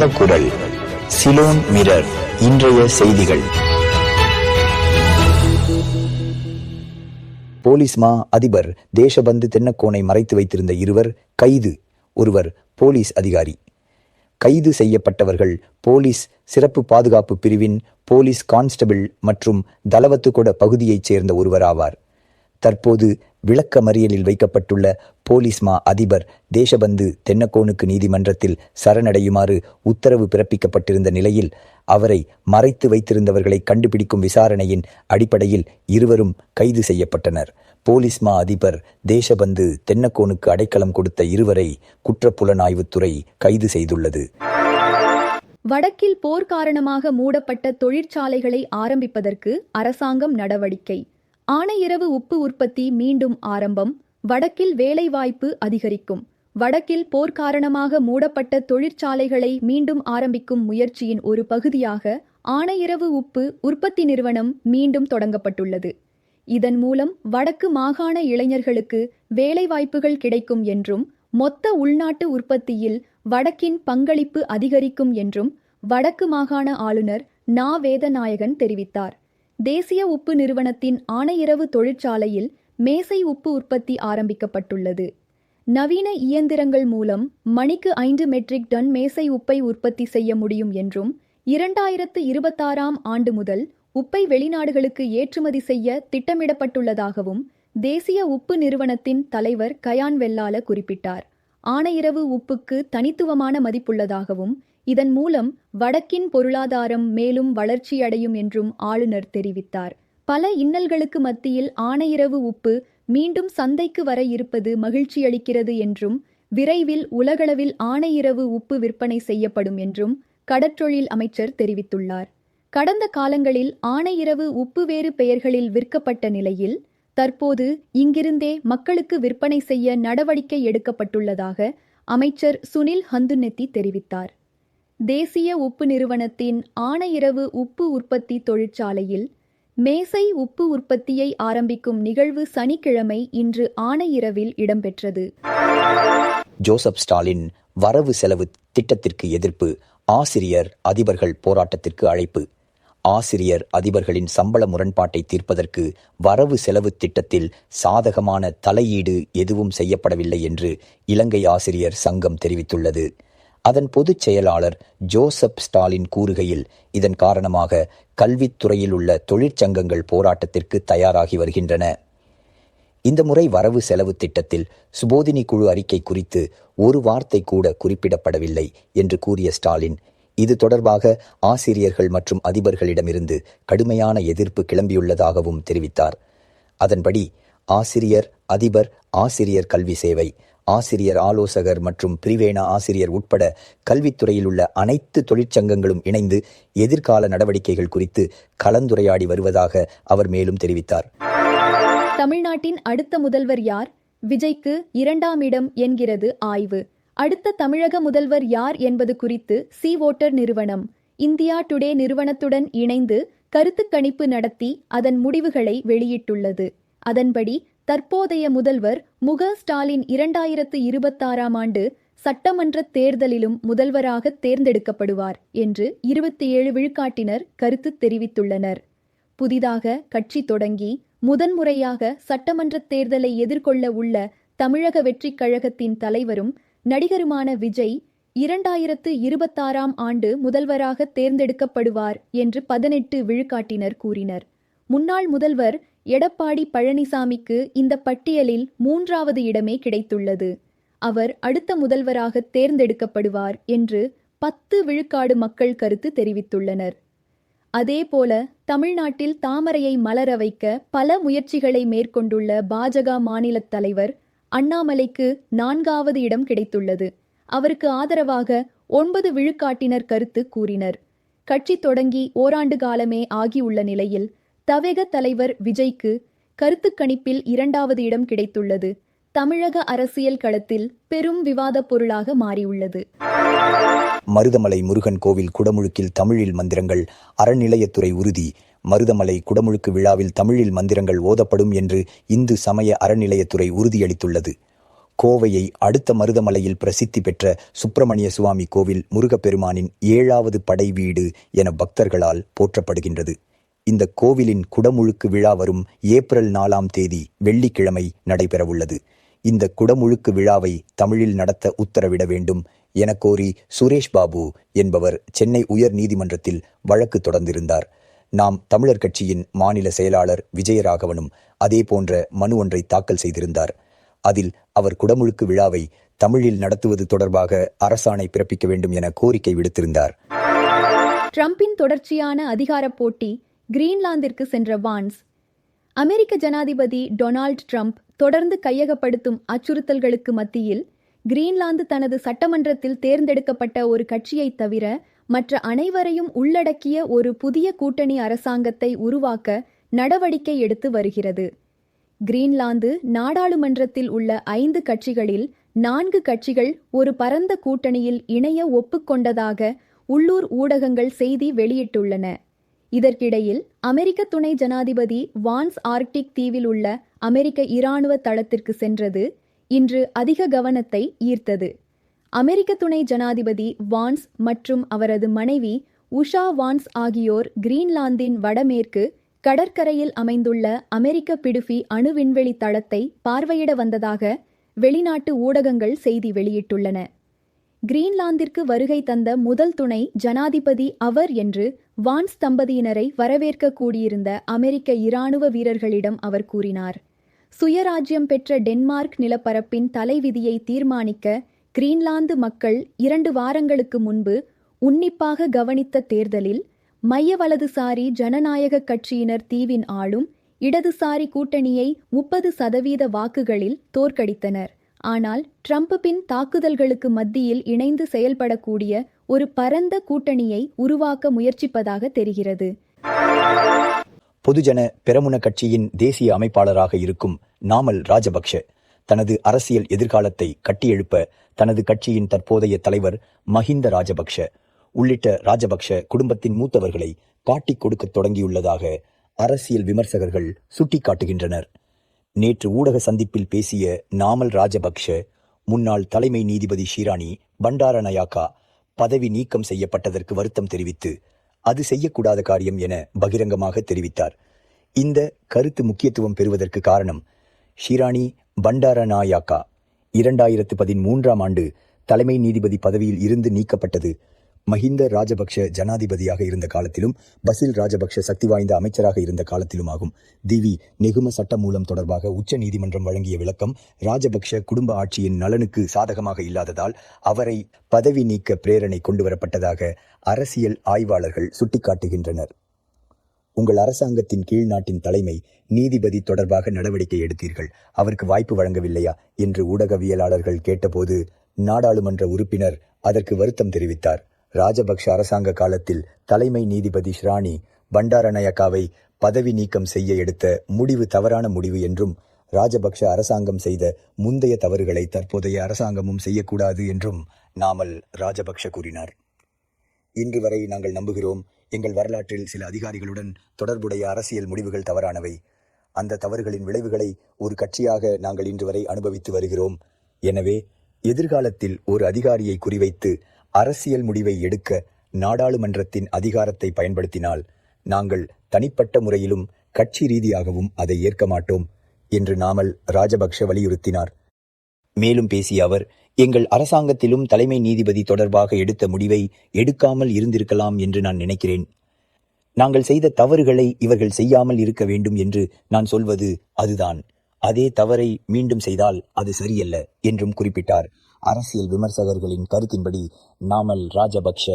உரைக்கும் குரல் சிலோன் மிரர் இன்றைய செய்திகள். போலீஸ் மா அதிபர் தேசபந்து தென்னக்கோனை மறைத்து வைத்திருந்த இருவர் கைது. ஒருவர் போலீஸ் அதிகாரி. கைது செய்யப்பட்டவர்கள் போலீஸ் சிறப்பு பாதுகாப்பு பிரிவின் போலீஸ் கான்ஸ்டபிள் மற்றும் தலவத்துகொட பகுதியைச் சேர்ந்த ஒருவர் ஆவார். தற்போது விளக்க மறியலில் வைக்கப்பட்டுள்ள போலீஸ் மா அதிபர் தேசபந்து தென்னக்கோனுக்கு நீதிமன்றத்தில் சரணடையுமாறு உத்தரவு பிறப்பிக்கப்பட்டிருந்த நிலையில் அவரை மறைத்து வைத்திருந்தவர்களை கண்டுபிடிக்கும் விசாரணையின் அடிப்படையில் இருவரும் கைது செய்யப்பட்டனர். போலீஸ் மா அதிபர் தேசபந்து தென்னக்கோனுக்கு அடைக்கலம் கொடுத்த இருவரை குற்றப்புலனாய்வுத்துறை கைது செய்துள்ளது. வடக்கில் போர் காரணமாக மூடப்பட்ட தொழிற்சாலைகளை ஆரம்பிப்பதற்கு அரசாங்கம் நடவடிக்கை. ஆணையிரவு உப்பு உற்பத்தி மீண்டும் ஆரம்பம். வடக்கில் வேலைவாய்ப்பு அதிகரிக்கும். வடக்கில் போர் காரணமாக மூடப்பட்ட தொழிற்சாலைகளை மீண்டும் ஆரம்பிக்கும் முயற்சியின் ஒரு பகுதியாக ஆணையிரவு உப்பு உற்பத்தி நிறுவனம் மீண்டும் தொடங்கப்பட்டுள்ளது. இதன் மூலம் வடக்கு மாகாண இளைஞர்களுக்கு வேலைவாய்ப்புகள் கிடைக்கும் என்றும் மொத்த உள்நாட்டு உற்பத்தியில் வடக்கின் பங்களிப்பு அதிகரிக்கும் என்றும் வடக்கு மாகாண ஆளுநர் நா. வேதநாயகன் தெரிவித்தார். தேசிய உப்பு நிறுவனத்தின் ஆணையிரவு தொழிற்சாலையில் மேசை உப்பு உற்பத்தி ஆரம்பிக்கப்பட்டுள்ளது. நவீன இயந்திரங்கள் மூலம் மணிக்கு ஐந்து மெட்ரிக் டன் மேசை உப்பை உற்பத்தி செய்ய முடியும் என்றும் இரண்டாயிரத்து இருபத்தாறாம் ஆண்டு முதல் உப்பை வெளிநாடுகளுக்கு ஏற்றுமதி செய்ய திட்டமிடப்பட்டுள்ளதாகவும் தேசிய உப்பு நிறுவனத்தின் தலைவர் கயான் வெல்லால குறிப்பிட்டார். ஆணையிரவு உப்புக்கு தனித்துவமான மதிப்புள்ளதாகவும் இதன் மூலம் வடக்கின் பொருளாதாரம் மேலும் வளர்ச்சியடையும் என்றும் ஆளுநர் தெரிவித்தார். பல இன்னல்களுக்கு மத்தியில் ஆணையிரவு உப்பு மீண்டும் சந்தைக்கு வர இருப்பது மகிழ்ச்சியளிக்கிறது என்றும் விரைவில் உலகளவில் ஆணையிரவு உப்பு விற்பனை செய்யப்படும் என்றும் கடற்றொழில் அமைச்சர் தெரிவித்துள்ளார். கடந்த காலங்களில் ஆணையிரவு உப்பு வேறு பெயர்களில் விற்கப்பட்ட நிலையில் தற்போது இங்கிருந்தே மக்களுக்கு விற்பனை செய்ய நடவடிக்கை எடுக்கப்பட்டுள்ளதாக அமைச்சர் சுனில் ஹந்துநெத்தி தெரிவித்தார். தேசிய உப்பு நிறுவனத்தின் ஆணையிரவு உப்பு உற்பத்தி தொழிற்சாலையில் மேசை உப்பு உற்பத்தியை ஆரம்பிக்கும் நிகழ்வு சனிக்கிழமை இன்று ஆணையிரவில் இடம்பெற்றது. ஜோசப் ஸ்டாலின் வரவு செலவு திட்டத்திற்கு எதிர்ப்பு ஆசிரியர் அதிபர்கள் போராட்டத்திற்கு அழைப்பு. ஆசிரியர் அதிபர்களின் சம்பள முரண்பாட்டை தீர்ப்பதற்கு வரவு செலவு திட்டத்தில் சாதகமான தலையீடு எதுவும் செய்யப்படவில்லை என்று இலங்கை ஆசிரியர் சங்கம் தெரிவித்துள்ளது. அதன் பொதுச் செயலாளர் ஜோசப் ஸ்டாலின் கூறுகையில் இதன் காரணமாக கல்வித்துறையில் உள்ள தொழிற்சங்கங்கள் போராட்டத்திற்கு தயாராகி வருகின்றன. இந்த முறை வரவு செலவு திட்டத்தில் சுபோதினி குழு அறிக்கை குறித்து ஒரு வார்த்தை கூட குறிப்பிடப்படவில்லை என்று கூறிய ஸ்டாலின் இது தொடர்பாக ஆசிரியர்கள் மற்றும் அதிபர்களிடமிருந்து கடுமையான எதிர்ப்பு கிளம்பியுள்ளதாகவும் தெரிவித்தார். அதன்படி ஆசிரியர் அதிபர் ஆசிரியர் கல்வி சேவை ஆசிரியர் ஆலோசகர் மற்றும் பிரிவேணா ஆசிரியர் உட்பட கல்வித்துறையில் உள்ள அனைத்து தொழிற்சங்கங்களும் இணைந்து எதிர்கால நடவடிக்கைகள் குறித்து கலந்துரையாடி வருவதாக அவர் மேலும் தெரிவித்தார். தமிழ்நாட்டின் அடுத்த முதல்வர் யார்? விஜய்க்கு இரண்டாம் இடம் என்கிறது ஆய்வு. அடுத்த தமிழக முதல்வர் யார் என்பது குறித்து சி ஓட்டர் நிறுவனம் இந்தியா டுடே நிறுவனத்துடன் இணைந்து கருத்து கணிப்பு நடத்தி அதன் முடிவுகளை வெளியிட்டுள்ளது. அதன்படி தற்போதைய முதல்வர் முக ஸ்டாலின் இரண்டாயிரத்து இருபத்தாறாம் ஆண்டு சட்டமன்ற தேர்தலிலும் முதல்வராக தேர்ந்தெடுக்கப்படுவார் என்று இருபத்தி ஏழு விழுக்காட்டினர் கருத்து தெரிவித்துள்ளனர். புதிதாக கட்சி தொடங்கி முதன்முறையாக சட்டமன்ற தேர்தலை எதிர்கொள்ள உள்ள தமிழக வெற்றிக் கழகத்தின் தலைவரும் நடிகருமான விஜய் இரண்டாயிரத்து இருபத்தாறாம் ஆண்டு முதல்வராக தேர்ந்தெடுக்கப்படுவார் என்று பதினெட்டு விழுக்காட்டினர் கூறினர். முன்னாள் முதல்வர் எடப்பாடி பழனிசாமிக்கு இந்த பட்டியலில் மூன்றாவது இடமே கிடைத்துள்ளது. அவர் அடுத்த முதல்வராக தேர்ந்தெடுக்கப்படுவார் என்று பத்து விழுக்காடு மக்கள் கருத்து தெரிவித்துள்ளனர். அதேபோல தமிழ்நாட்டில் தாமரையை மலர வைக்க பல முயற்சிகளை மேற்கொண்டுள்ள பாஜக மாநில தலைவர் அண்ணாமலைக்கு நான்காவது இடம் கிடைத்துள்ளது. அவருக்கு ஆதரவாக ஒன்பது விழுக்காட்டினர் கருத்து கூறினர். கட்சி தொடங்கி ஓராண்டு காலமே ஆகியுள்ள நிலையில் தவேக தலைவர் விஜய்க்கு கருத்து கணிப்பில் இரண்டாவது இடம் கிடைத்துள்ளது. தமிழக அரசியல் களத்தில் பெரும் விவாதப் பொருளாக மாறியுள்ளது. மருதமலை முருகன் கோவில் குடமுழுக்கில் தமிழில் மந்திரங்கள் அறநிலையத்துறை உறுதி. மருதமலை குடமுழுக்கு விழாவில் தமிழில் மந்திரங்கள் ஓதப்படும் என்று இந்து சமய அறநிலையத்துறை உறுதியளித்துள்ளது. கோவையை அடுத்த மருதமலையில் பிரசித்தி பெற்ற சுப்பிரமணிய சுவாமி கோவில் முருகப்பெருமானின் ஏழாவது படை வீடு என பக்தர்களால் போற்றப்படுகின்றது. இந்த கோவிலின் குடமுழுக்கு விழா வரும் ஏப்ரல் நாலாம் தேதி வெள்ளிக்கிழமை நடைபெறவுள்ளது. இந்த குடமுழுக்கு விழாவை தமிழில் நடத்த உத்தரவிட வேண்டும் என கோரி சுரேஷ் பாபு என்பவர் சென்னை உயர் நீதிமன்றத்தில் வழக்கு தொடர்ந்திருந்தார். நாம் தமிழர் கட்சியின் மாநில செயலாளர் விஜயராகவனும் அதே போன்ற மனு ஒன்றை தாக்கல் செய்திருந்தார். அதில் அவர் குடமுழுக்கு விழாவை தமிழில் நடத்துவது தொடர்பாக அரசாணை பிறப்பிக்க வேண்டும் என கோரிக்கை விடுத்திருந்தார். ட்ரம்பின் தொடர்ச்சியான அதிகாரப் போட்டி கிரீன்லாந்திற்கு சென்ற வான்ஸ். அமெரிக்க ஜனாதிபதி டொனால்ட் ட்ரம்ப் தொடர்ந்து கையகப்படுத்தும் அச்சுறுத்தல்களுக்கு மத்தியில் கிரீன்லாந்து தனது சட்டமன்றத்தில் தேர்ந்தெடுக்கப்பட்ட ஒரு கட்சியைத் தவிர மற்ற அனைவரையும் உள்ளடக்கிய ஒரு புதிய கூட்டணி அரசாங்கத்தை உருவாக்க நடவடிக்கை எடுத்து வருகிறது. கிரீன்லாந்து நாடாளுமன்றத்தில் உள்ள ஐந்து கட்சிகளில் நான்கு கட்சிகள் ஒரு பரந்த கூட்டணியில் இணைய ஒப்புக்கொண்டதாக உள்ளூர் ஊடகங்கள் செய்தி வெளியிட்டுள்ளன. இதற்கிடையில் அமெரிக்க துணை ஜனாதிபதி வான்ஸ் ஆர்க்டிக் தீவில் உள்ள அமெரிக்க இராணுவ தளத்திற்கு சென்றது. இன்று அதிக கவனத்தை ஈர்த்தது. அமெரிக்க துணை ஜனாதிபதி வான்ஸ் மற்றும் அவரது மனைவி உஷா வான்ஸ் ஆகியோர் கிரீன்லாந்தின் வடமேற்கு கடற்கரையில் அமைந்துள்ள அமெரிக்க பிடுஃபி அணு விண்வெளி தளத்தை பார்வையிட வந்ததாக வெளிநாட்டு ஊடகங்கள் செய்தி வெளியிட்டுள்ளன. கிரீன்லாந்திற்கு வருகை தந்த முதல் துணை ஜனாதிபதி அவர் என்று வான்ஸ் தம்பதியினரை வரவேற்க கூடியிருந்த அமெரிக்க இராணுவ வீரர்களிடம் அவர் கூறினார். சுயராஜ்யம் பெற்ற டென்மார்க் நிலப்பரப்பின் தலைவிதியை தீர்மானிக்க கிரீன்லாந்து மக்கள் இரண்டு வாரங்களுக்கு முன்பு உன்னிப்பாக கவனித்த தேர்தலில் மைய வலதுசாரி ஜனநாயக கட்சியினர் தீவின் ஆளும் இடதுசாரி கூட்டணியை முப்பது சதவீத வாக்குகளில் தோற்கடித்தனர். ஆனால் ட்ரம்ப் பின் தாக்குதல்களுக்கு மத்தியில் இணைந்து செயல்படக்கூடிய ஒரு பரந்த கூட்டணியை உருவாக்க முயற்சிப்பதாக தெரிகிறது. பொதுஜன பெரமுன கட்சியின் தேசிய அமைப்பாளராக இருக்கும் நாமல் ராஜபக்ஷ தனது அரசியல் எதிர்காலத்தை கட்டியெழுப்ப தனது கட்சியின் தற்போதைய தலைவர் மஹிந்த ராஜபக்ஷ உள்ளிட்ட ராஜபக்ஷ குடும்பத்தின் மூத்தவர்களை காட்டிக் கொடுக்க தொடங்கியுள்ளதாக அரசியல் விமர்சகர்கள் சுட்டிக்காட்டுகின்றனர். நேற்று ஊடக சந்திப்பில் பேசிய நாமல் ராஜபக்ஷ முன்னாள் தலைமை நீதிபதி ஷிராணி பண்டாரநாயக்கா பதவி நீக்கம் செய்யப்பட்டதற்கு வருத்தம் தெரிவித்து அது செய்யக்கூடாத காரியம் என பகிரங்கமாக தெரிவித்தார். இந்த கருத்து முக்கியத்துவம் பெறுவதற்கு காரணம் ஷிராணி பண்டாரநாயக்கா இரண்டாயிரத்து பதிமூன்றாம் ஆண்டு தலைமை நீதிபதி பதவியில் இருந்து நீக்கப்பட்டது. மஹிந்த ராஜபக்ஷ ஜனாதிபதியாக இருந்த காலத்திலும் பசில் ராஜபக்ஷ சக்தி வாய்ந்த அமைச்சராக இருந்த காலத்திலும் ஆகும் திவி நெகும சட்ட மூலம் தொடர்பாக உச்ச நீதிமன்றம் வழங்கிய விளக்கம் ராஜபக்ஷ குடும்ப ஆட்சியின் நலனுக்கு சாதகமாக இல்லாததால் அவரை பதவி நீக்க பிரேரணை கொண்டுவரப்பட்டதாக அரசியல் ஆய்வாளர்கள் சுட்டிக்காட்டுகின்றனர். உங்கள் அரசாங்கத்தின் கீழ் நாட்டின் தலைமை நீதிபதி தொடர்பாக நடவடிக்கை எடுத்தீர்கள். அவருக்கு வாய்ப்பு வழங்கவில்லையா? என்று ஊடகவியலாளர்கள் கேட்டபோது நாடாளுமன்ற உறுப்பினர் அதற்கு வருத்தம் தெரிவித்தார். ராஜபக்ஷ அரசாங்க காலத்தில் தலைமை நீதிபதி ஷ்ராணி பண்டாரநாயக்காவை பதவி நீக்கம் செய்ய எடுத்த முடிவு தவறான முடிவு என்றும் ராஜபக்ஷ அரசாங்கம் செய்த முந்தைய தவறுகளை தற்போதைய அரசாங்கமும் செய்யக்கூடாது என்றும் நாமல் ராஜபக்ஷ கூறினார். இன்று வரை நாங்கள் நம்புகிறோம் எங்கள் வரலாற்றில் சில அதிகாரிகளுடன் தொடர்புடைய அரசியல் முடிவுகள் தவறானவை. அந்த தவறுகளின் விளைவுகளை ஒரு கட்சியாக நாங்கள் இன்று வரை அனுபவித்து வருகிறோம். எனவே எதிர்காலத்தில் ஒரு அதிகாரியை குறிவைத்து அரசியல் முடிவை எடுக்க நாடாளுமன்றத்தின் அதிகாரத்தை பயன்படுத்தினால் நாங்கள் தனிப்பட்ட முறையிலும் கட்சி ரீதியாகவும் அதை ஏற்க மாட்டோம் என்று நாமல் ராஜபக்ஷ வலியுறுத்தினார். மேலும் பேசிய அவர் எங்கள் அரசாங்கத்திலும் தலைமை நீதிபதி தொடர்பாக எடுத்த முடிவை எடுக்காமல் இருந்திருக்கலாம் என்று நான் நினைக்கிறேன். நாங்கள் செய்த தவறுகளை இவர்கள் செய்யாமல் இருக்க வேண்டும் என்று நான் சொல்வது அதுதான். அதே தவறை மீண்டும் செய்தால் அது சரியல்ல என்றும் குறிப்பிட்டார். அரசியல் விமர்சகர்களின் கருத்தின்படி நாமல் ராஜபக்ஷ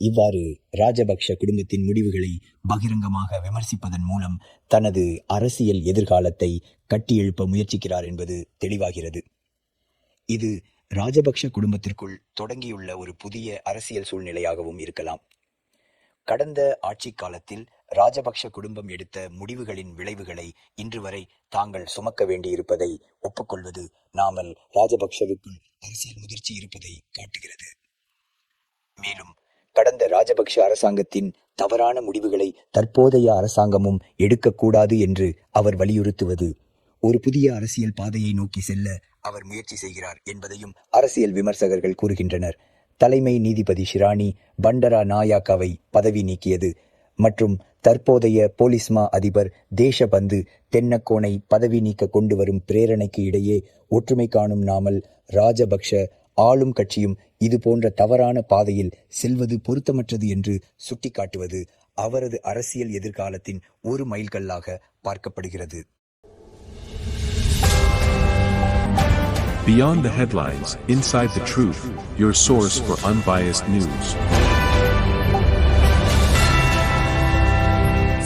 இவ்வாறு ராஜபக்ஷ குடும்பத்தின் முடிவுகளை பகிரங்கமாக விமர்சிப்பதன் மூலம் தனது அரசியல் எதிர்காலத்தை கட்டியெழுப்ப முயற்சிக்கிறார் என்பது தெளிவாகிறது. இது ராஜபக்ஷ குடும்பத்திற்குள் தொடங்கியுள்ள ஒரு புதிய அரசியல் சூழ்நிலையாகவும் இருக்கலாம். கடந்த ஆட்சி காலத்தில் ராஜபக்ஷ குடும்பம் எடுத்த முடிவுகளின் விளைவுகளை இன்று வரை தாங்கள் சுமக்க வேண்டியிருப்பதை ஒப்புக்கொள்வது நாமல் ராஜபக்ஷவுக்குள் அரசியல் முதிர்ச்சி இருப்பதை காட்டுகிறது. மேலும் கடந்த ராஜபக்ஷ அரசாங்கத்தின் தவறான முடிவுகளை தற்போதைய அரசாங்கமும் எடுக்கக்கூடாது என்று அவர் வலியுறுத்துவது ஒரு புதிய அரசியல் பாதையை நோக்கி செல்ல அவர் முயற்சி செய்கிறார் என்பதையும் அரசியல் விமர்சகர்கள் கூறுகின்றனர். தலைமை நீதிபதி ஷிராணி பண்டரா நாயாக்காவை பதவி நீக்கியது மற்றும் தற்போதைய போலிஸ்மா அதிபர் தேசபந்து தென்னக்கோனை பதவி நீக்க கொண்டு வரும் பிரேரணைக்கு இடையே ஒற்றுமை காணும் நாமல் ராஜபக்ஷ ஆளும் கட்சியும் இது போன்ற தவறான பாதையில் செல்வது பொருத்தமற்றது என்று சுட்டிக்காட்டுவது அவரது அரசியல் எதிர்காலத்தின் ஒரு மைல்கல்லாக பார்க்கப்படுகிறது Beyond the headlines, inside the truth, your source for unbiased news.